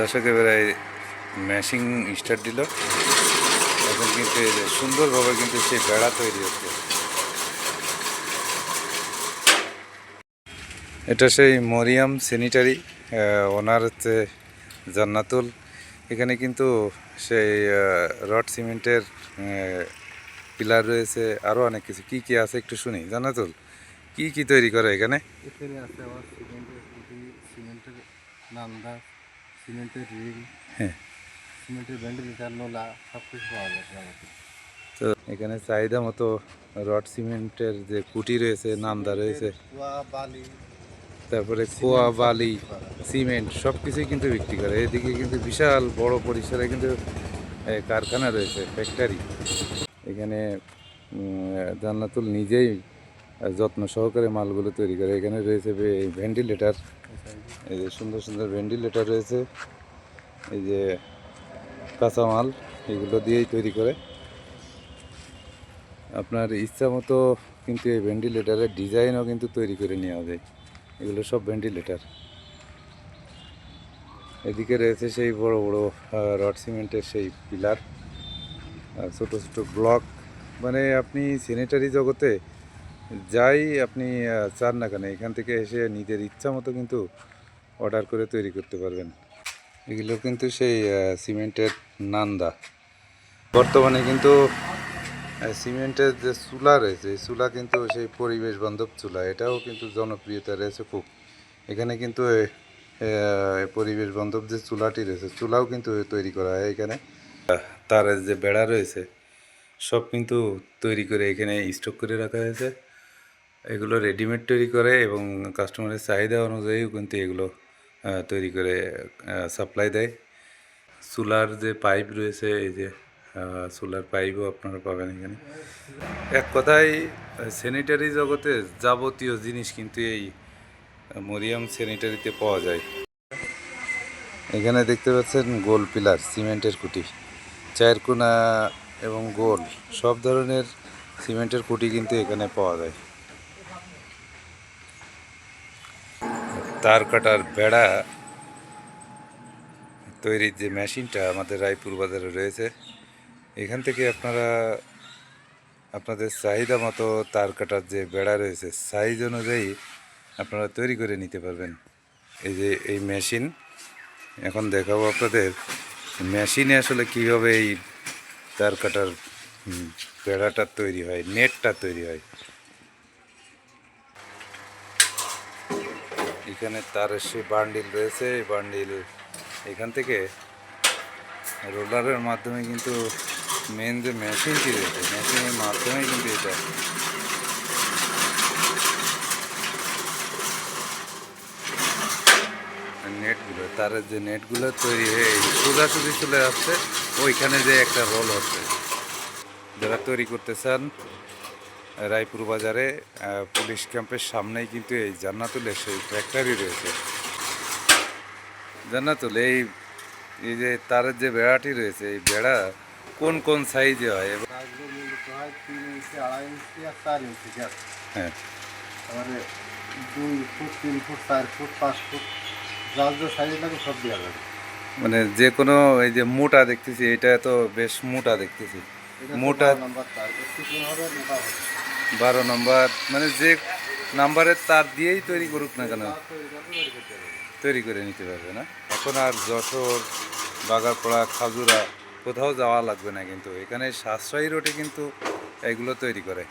দর্শক এবারে ম্যাশিং স্টার্ট দিল। এখন কিন্তু সুন্দরভাবে কিন্তু সেই বেড়া তৈরি হচ্ছে। এটা সেই মরিয়াম স্যানিটারি ওনার হচ্ছে জান্নাতুল। এখানে কিন্তু সেই রড সিমেন্টের পিলার রয়েছে আরও অনেক কিছু। কী কী আছে একটু শুনি। জান্নাতুল, কি কি তৈরি করে এখানে? এখানে আছে সিমেন্টের সিমেন্টের নান্দা সিমেন্টের রিং হ্যাঁ। সিমেন্টের ভেন্টিলেটার নোলা সব কিছু পাওয়া আমাকে তো এখানে চাহিদা মতো রড সিমেন্টের যে কুটি রয়েছে নান্দা রয়েছে বালি তারপরে কোয়া বালি সিমেন্ট সব কিছুই কিন্তু বিক্রি করে। এদিকে কিন্তু বিশাল বড় পরিসরে কিন্তু কারখানা রয়েছে ফ্যাক্টরি এখানে জান্নাতুল নিজেই যত্ন সহকারে মালগুলো তৈরি করে। এখানে রয়েছে ভেন্টিলেটার এই যে সুন্দর সুন্দর ভেন্টিলেটার রয়েছে। এই যে কাঁচামাল এগুলো দিয়েই তৈরি করে। আপনার ইচ্ছা মতো কিন্তু এই ভেন্টিলেটারের ডিজাইনও কিন্তু তৈরি করে নেওয়া যায় এগুলো সব ভেন্টিলেটার এদিকে রয়েছে সেই বড় বড় রড সিমেন্টের সেই পিলার। ছোট ছোট ব্লক। মানে আপনি স্যানিটারি জগতে যাই আপনি চান না কেন, এখান থেকে এসে নিজের ইচ্ছা মতো কিন্তু অর্ডার করে তৈরি করতে পারবেন। এগুলো কিন্তু সেই সিমেন্টের নান্দা। বর্তমানে কিন্তু সিমেন্টের যে চুলা রয়েছে, এই চুলা কিন্তু সেই পরিবেশ বান্ধব চুলা, এটাও কিন্তু জনপ্রিয়তা রয়েছে খুব। এখানে কিন্তু পরিবেশ বান্ধব যে চুলাটি রয়েছে, চুলাও কিন্তু তৈরি করা হয় এখানে। তার যে বেড়া রয়েছে, সব কিন্তু তৈরি করে এখানে স্টক করে রাখা হয়েছে। এগুলো রেডিমেড তৈরি করে এবং কাস্টমারের চাহিদা অনুযায়ীও কিন্তু এগুলো তৈরি করে সাপ্লাই দেয়। সোলার যে পাইপ রয়েছে, এই যে সোলার পাইপও আপনারা পাবেন এখানে। এক কথায় স্যানিটারি জগতে যাবতীয় জিনিস কিন্তু এই, মরিয়াম স্যানিটারিতে পাওয়া যায়। এখানে দেখতে পাচ্ছেন গোল পিলার, সিমেন্টের কুটি। চায়ের কোনা এবং গোল, সব ধরনের সিমেন্টের কুটি কিন্তু এখানে পাওয়া যায়। তার কাটার বেড়া তৈরির যে মেশিনটা আমাদের রায়পুর বাজারে রয়েছে, এখান থেকে আপনারা আপনাদের চাহিদা মতো তার কাটার যে বেড়া রয়েছে সাইজ অনুযায়ী আপনারা তৈরি করে নিতে পারবেন। এই যে এই মেশিন, এখন দেখাবো আপনাদের মেশিনে আসলে কীভাবে এই তার কাটার বেড়াটা তৈরি হয়, নেটটা তৈরি হয়। এখানে তারের সে বান্ডিল রয়েছে, এই বান্ডিল এখান থেকে রোলারের মাধ্যমে কিন্তু মেন যে মেশিনটি রয়েছে, মেশিনের মাধ্যমে কিন্তু এটা নেটগুলো তারের যে নেটগুলো তৈরি হয়ে সোজাসুজি চলে আসছে ওইখানে যে একটা রোল হচ্ছে। যারা তৈরি করতে চান রায়পুর বাজারে পুলিশ ক্যাম্পের সামনেই কিন্তু এই জান্নাতুলের সেই ফ্যাক্টরি রয়েছে। জান্নাতুল এই এই যে তারের যে বেড়াটি রয়েছে এই বেড়া কোন কোন সাইজে হয়? এবং হয়। হ্যাঁ দুই ফুট তিন ফুট চার ফুট পাঁচ ফুট যার যে সাইজ লাগে সব দেওয়া যাবে। মানে যে কোনো এই যে মোটা দেখতেছি এটা তো বেশ মোটা দেখতেছি। মোটা নাম্বার তার একটু কোন হবে মোটা হবে। বারো নম্বর মানে যে নাম্বারের তার দিয়েই তৈরি করুক না কেন, তৈরি করে নিতে পারবে না। এখন আর যশোর, বাগারপাড়া, খাজুরা কোথাও যাওয়া লাগবে না কিন্তু, এখানে সাশ্রয়ী রোডে কিন্তু এগুলো তৈরি করে।